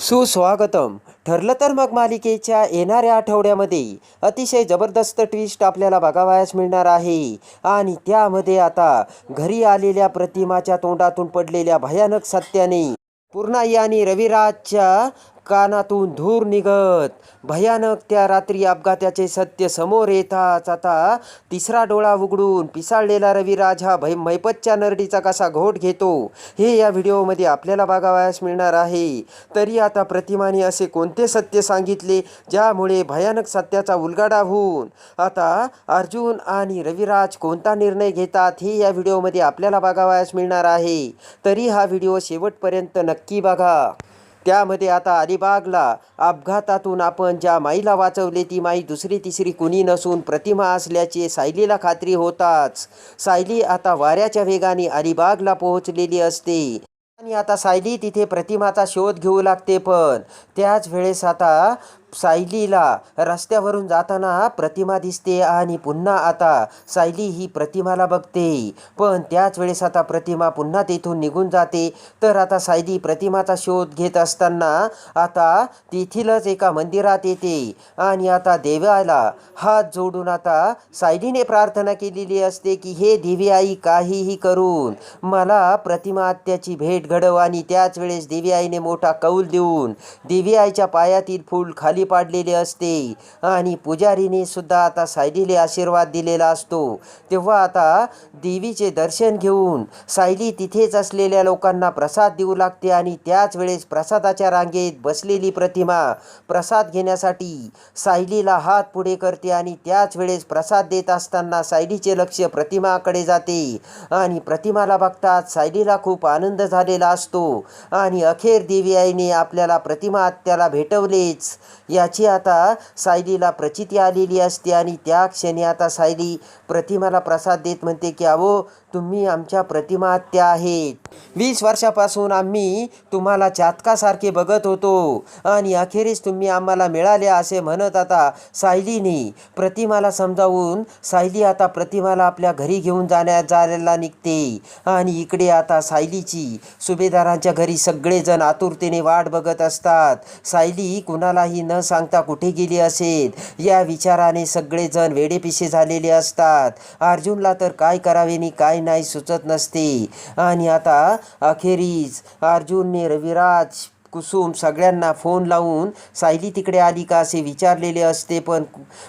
सुस्वागतम. ठरलं तर मग मालिकेच्या येणाऱ्या आठवड्यामध्ये अतिशय जबरदस्त ट्विस्ट आपल्याला बघावयास मिळणार आहे. आणि त्यामध्ये आता घरी आलेल्या प्रतिमाच्या तोंडातून पडलेल्या भयानक सत्याने पूर्णाई आणि रविराजच्या कानातून धूर निघत. भयानक त्या रात्री अपघाताचे सत्य समोर येताच आता तिसरा डोळा उघडून पिसाळलेला रविराज हा भय मैपतच्या नरडीचा कसा घोट घेतो हे या व्हिडिओमध्ये आपल्याला बघावयास मिळणार आहे. तरी आता प्रतिमाने असे कोणते सत्य सांगितले ज्यामुळे भयानक सत्याचा उलगाडा होऊन? आता अर्जुन आणि रविराज कोणता निर्णय घेतात हे या व्हिडिओमध्ये आपल्याला बघावयास मिळणार आहे. तरी हा व्हिडिओ शेवटपर्यंत नक्की बघा. त्यामध्ये आता अलिबागला अपघातातून आपण ज्या माईला वाचवले ती माई दुसरी तिसरी कुणी नसून प्रतिमा असल्याची सायलीला खात्री होताच. सायली आता वाऱ्याच्या वेगाने अलिबागला पोहोचलेली असते. आणि आता सायली तिथे प्रतिमाचा शोध घेऊ लागते पण त्याच वेळेस आता सायलीला रस्त्यावरून जाताना प्रतिमा दिसते आणि पुन्हा आता सायली ही प्रतिमाला बघते. पण त्याच वेळेस आता प्रतिमा पुन्हा तेथून निघून जाते. तर आता सायली प्रतिमाचा शोध घेत असताना आता तेथीलच एका मंदिरात येते. आणि आता देवाला हात जोडून आता सायलीने प्रार्थना केलेली असते की हे देवी आई काहीही करून मला प्रतिमा आत्याची भेट घडव आणि त्याच वेळेस देवी आईने मोठा कौल देऊन देवी आईच्या पायातील फूल खाली पाडलेले असते. आणि पुजारीने सुद्धा आता सायलीला आशीर्वाद दिलेला असतो. तेव्हा आता देवीचे दर्शन घेऊन सायली तिथेच असलेल्या लोकांना प्रसाद देऊ लागते आणि त्याच वेळेस प्रसादाच्या रांगेत बसलेली प्रतिमा प्रसाद घेण्यासाठी सायलीला हात पुढे करते आणि त्याच वेळेस प्रसाद देत असताना सायलीचे लक्ष प्रतिमाकडे जाते. आणि प्रतिमाला बघतात सायलीला खूप आनंद झालेला असतो. आणि अखेर देवी आईने आपल्याला प्रतिमा त्याला भेटवलेच. याची आता सायलीला प्रचिती आलेली असते आणि त्या क्षणी आता सायली प्रतिमाला प्रसाद देत म्हणते की अहो तुम्ही आमच्या प्रतिमा आत्या आहेत. वीस वर्षापासून आम्ही तुम्हाला चातकासारखे बघत होतो आणि अखेरीस तुम्ही आम्हाला मिळाले असे म्हणत आता सायलीने प्रतिमाला समजावून सायली आता प्रतिमाला आपल्या घरी घेऊन जाण्या जायला निघते आणि इकडे आता सायलीची सुभेदारांच्या घरी सगळेजण आतुरतेने वाट बघत असतात. सायली कुणालाही न सांगता कुठे गेली असेल या विचाराने सगळेजण वेडेपिसे झालेले असतात. अर्जुनला तर काय करावे आणि काय नाही सुचत नसते. आणि आता अखेरीस अर्जुनने रविराज कुसुम सगळ्यांना फोन लावून सायली तिकडे आली का असे विचारलेले असते पण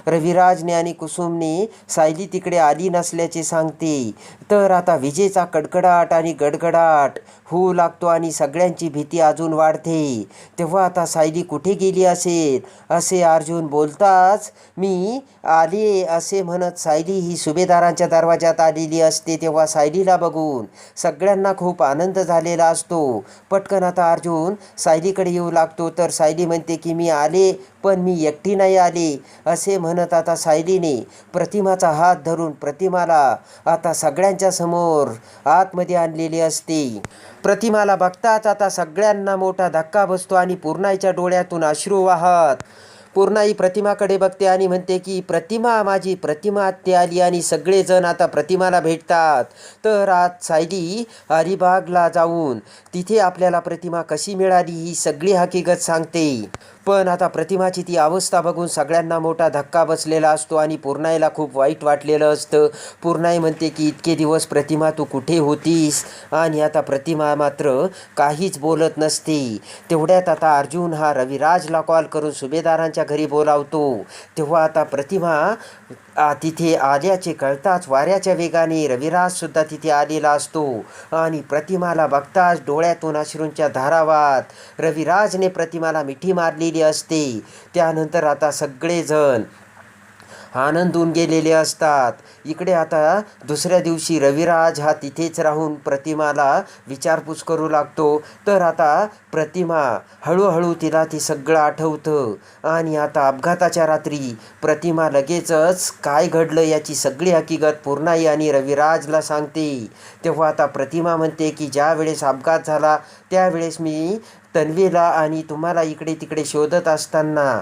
रविराजने आणि कुसुमने सायली तिकडे आली नसल्याचे सांगते. तर आता विजेचा कडकडाट आणि गडगडाट होऊ लागतो आणि सगळ्यांची भीती अजून वाढते. तेव्हा आता सायली कुठे गेली असेल असे अर्जुन बोलताच मी आले असे म्हणत सायली ही सुभेदारांच्या दरवाजात आलेली असते तेव्हा सायलीला बघून सगळ्यांना खूप आनंद झालेला असतो. पटकन आता अर्जुन साय सायलीकडे येऊ लागतो. तर सायली म्हणते की मी आले पण मी एकटी नाही आले. असे म्हणत आता सायलीने प्रतिमाचा हात धरून प्रतिमाला आता सगळ्यांच्या समोर आतमध्ये आणलेली असते. प्रतिमाला बघताच आता सगळ्यांना मोठा धक्का बसतो आणि पूर्णाईच्या डोळ्यातून अश्रू वाहत पूर्णाई प्रतिमाकडे बघते आणि म्हणते की प्रतिमा माझी प्रतिमा आत्ते आली आणि सगळेजण आता प्रतिमाला भेटतात. तर आज सायली अलिबागला जाऊन तिथे आपल्याला प्रतिमा कशी मिळाली ही सगळी हकीकत सांगते. पण आता प्रतिमाची ती अवस्था बघून सगळ्यांना मोठा धक्का बसलेला असतो आणि पूर्णाईला खूप वाईट वाटलेलं असतं. पूर्णाई म्हणते की इतके दिवस प्रतिमा तू कुठे होतीस? आणि आता प्रतिमा मात्र काहीच बोलत नसते. तेवढ्यात आता अर्जुन हा रविराजला कॉल करून सुभेदारांच्या घरी बोलावतो. तेव्हा आता प्रतिमा तिथे आल्याचे कळताच वाऱ्याच्या वेगाने रविराजसुद्धा तिथे आलेला असतो आणि प्रतिमाला बघताच डोळ्यातून अश्रूंच्या धारावात रविराजने प्रतिमाला मिठी मारलेली असते त्यानंतर आता सगळेजण आनंदून गेलेले असतात. इकडे आता दुसऱ्या दिवशी रविराज हा तिथेच राहून प्रतिमाला विचारपूस करू लागतो. तर आता प्रतिमा हळूहळू तिला ते सगळं आठवतं. आणि आता अपघाताच्या रात्री प्रतिमा लगेचच काय घडलं याची सगळी हकीकत पूर्णाई आणि रविराजला सांगते. तेव्हा आता प्रतिमा म्हणते की ज्या वेळेस अपघात झाला त्यावेळेस मी तन्वीला आणि तुम्हाला इकडे तिकडे शोधत असताना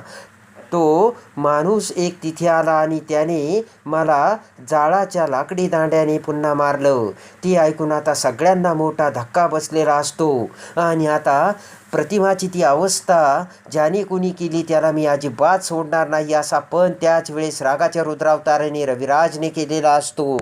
तो माणूस एक तिथे आला आणि त्याने मला जाळाच्या लाकडी दांड्याने पुन्हा मारलं. ती ऐकून आता सगळ्यांना मोठा धक्का बसलेला असतो. आणि आता प्रतिमाची ती अवस्था ज्याने कुणी केली त्याला मी अजिबात सोडणार नाही असा पण त्याच वेळेस रागाच्या रुद्रावताराने रविराजने केलेला असतो.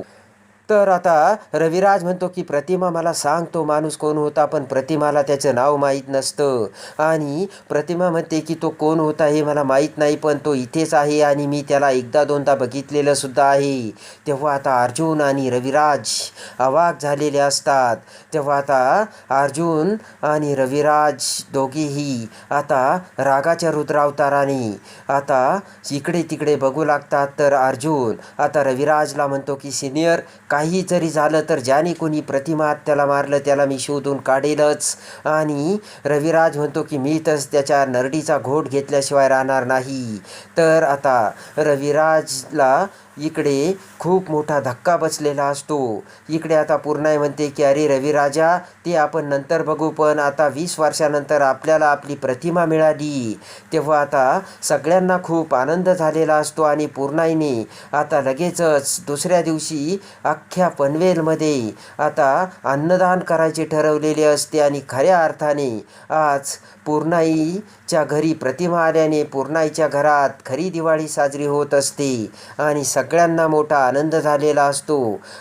तर आता रविराज म्हणतो की प्रतिमा मला सांग तो माणूस कोण होता? पण प्रतिमाला त्याचं नाव माहीत नसतं. आणि प्रतिमा म्हणते की तो कोण होता हे मला माहीत नाही पण तो इथेच आहे आणि मी त्याला एकदा दोनदा बघितलेलं सुद्धा आहे. तेव्हा आता अर्जुन आणि रविराज अवाक झालेले असतात. तेव्हा आता अर्जुन आणि रविराज दोघेही आता रागाच्या रुद्रावताराने आता इकडे तिकडे बघू लागतात. तर अर्जुन आता रविराजला म्हणतो की सिनियर काही जरी झालं तर ज्याने कोणी प्रतिमा त्याला मारलं त्याला मी शोधून काढेलच. आणि रविराज म्हणतो की मी तर त्याच्या नरडीचा घोट घेतल्याशिवाय राहणार नाही. तर आता रविराजला इकडे खूप मोठा धक्का बसलेला असतो. इकडे आता पूर्णाई म्हणते की अरे रविराजा ते आपण नंतर बघू पण आता वीस वर्षानंतर आपल्याला आपली प्रतिमा मिळाली. तेव्हा आता सगळ्यांना खूप आनंद झालेला असतो आणि पूर्णाईने आता लगेचच दुसऱ्या दिवशी अख्ख्या पनवेलमध्ये आता अन्नदान करायचे ठरवलेले असते आणि खऱ्या अर्थाने आज पूर्णाईच्या घरी प्रतिमा आल्याने पूर्णाईच्या घरात खरी दिवाळी साजरी होत असते. आणि सगळ्यांना मोठा आनंद झालेला असतो.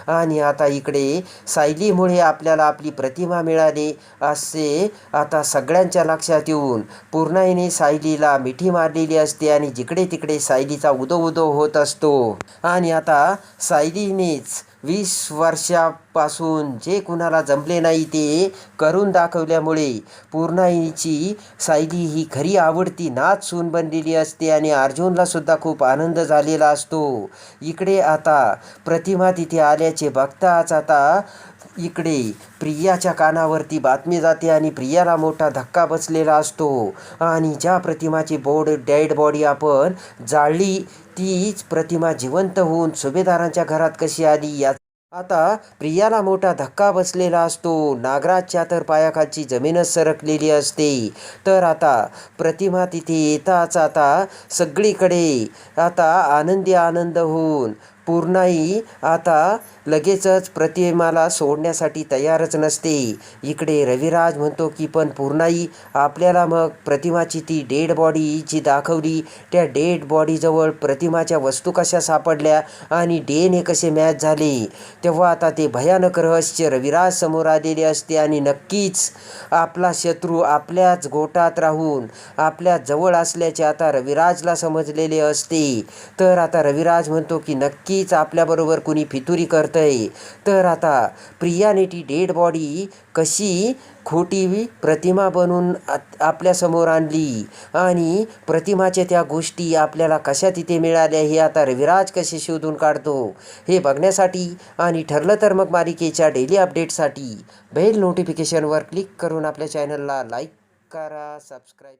आणि आता इकडे सायलीमुळे आपल्याला आपली प्रतिमा मिळाली असे आता सगळ्यांच्या लक्षात येऊन पूर्णाईने सायलीला मिठी मारलेली असते आणि जिकडे तिकडे सायलीचा उदो उदो होत असतो. आणि आता सायलीनेच वीस वर्षापासून जे कुणाला जमले नाही ते करून दाखवल्यामुळे पूर्णाईची सायली ही खरी आवडती नाच सून बनलेली असते आणि अर्जुनला सुद्धा खूप आनंद झालेला असतो. इकडे आता प्रतिमा तिथे आल्याचे बघताच आता इकडे प्रियाच्या कानावरती बातमी जाते आणि प्रियाला मोठा धक्का बसलेला असतो. आणि ज्या प्रतिमाची बोर्ड डेड बॉडी आपण जाळली तीच प्रतिमा जिवंत होऊन सुभेदारांच्या घरात कशी आली या आता प्रियाला मोठा धक्का बसलेला असतो. नागराजच्या तर पायाखालची जमीनच सरकलेली असते. तर आता प्रतिमा तिथे येताच आता सगळीकडे आता आनंदी आनंद होऊन पूर्णाई आता लगेचच प्रतिमाला सोडण्यासाठी तयारच नसते. इकडे रविराज म्हणतो की पण पूर्णाई आपल्याला मग प्रतिमाची ती डेड बॉडी जी दाखवली त्या डेड बॉडीजवळ प्रतिमाच्या वस्तू कशा सापडल्या आणि डेने कसे मॅच झाले? तेव्हा आता ते भयानक रहस्य रविराज समोर आलेले असते आणि नक्कीच आपला शत्रू आपल्याच गोटात राहून आपल्या जवळ असल्याचे आता रविराजला समजलेले असते. तर आता रविराज म्हणतो की नक्की कधीच आपल्याबरोबर कुणी फितुरी करतंय. तर आता प्रियाने ती डेड बॉडी कशी खोटी प्रतिमा बनवून आपल्यासमोर आणली? आणि प्रतिमाच्या त्या गोष्टी आपल्याला कशा तिथे मिळाल्या? हे आता रविराज कसे शोधून काढतो? हे बघण्यासाठी आणि ठरलं तर मग मालिकेच्या डेली अपडेटसाठी बेल नोटिफिकेशनवर क्लिक करून आपल्या चॅनलला लाईक करा सबस्क्राईब